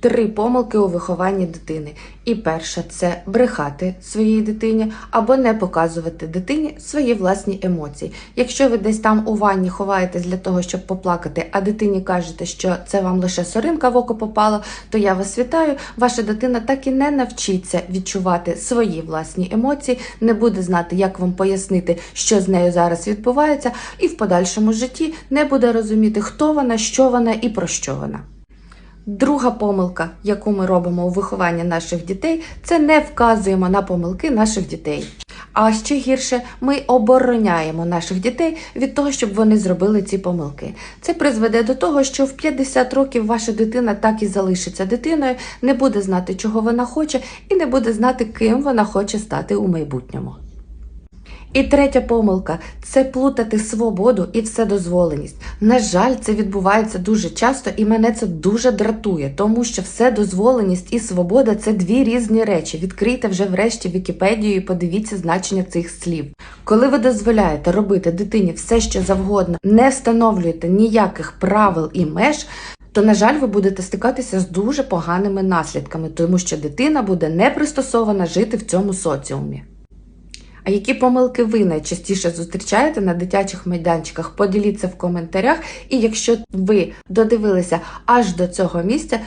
три помилки у вихованні дитини. І перша це брехати своїй дитині або не показувати дитині свої власні емоції. Якщо ви десь там у ванні ховаєтесь для того, щоб поплакати, а дитині кажете, що це вам лише соринка в око попала, то я вас вітаю. Ваша дитина так і не навчиться відчувати свої власні емоції, не буде знати, як вам пояснити, що з нею зараз відбувається, і в подальшому житті не буде розуміти, хто вона, що вона і про що вона. Друга помилка, яку ми робимо у вихованні наших дітей, це не вказуємо на помилки наших дітей. А ще гірше, ми обороняємо наших дітей від того, щоб вони зробили ці помилки. Це призведе до того, що в 50 років ваша дитина так і залишиться дитиною, не буде знати, чого вона хоче, і не буде знати, ким вона хоче стати у майбутньому. І третя помилка це плутати свободу і вседозволеність. На жаль, це відбувається дуже часто, і мене це дуже дратує, тому що вседозволеність і свобода це дві різні речі. Відкрийте вже врешті Вікіпедію і подивіться значення цих слів. Коли ви дозволяєте робити дитині все, що завгодно, не встановлюєте ніяких правил і меж. То, на жаль, ви будете стикатися з дуже поганими наслідками, тому що дитина буде не пристосована жити в цьому соціумі. А які помилки ви найчастіше зустрічаєте на дитячих майданчиках? Поділіться в коментарях. І якщо ви додивилися аж до цього місця,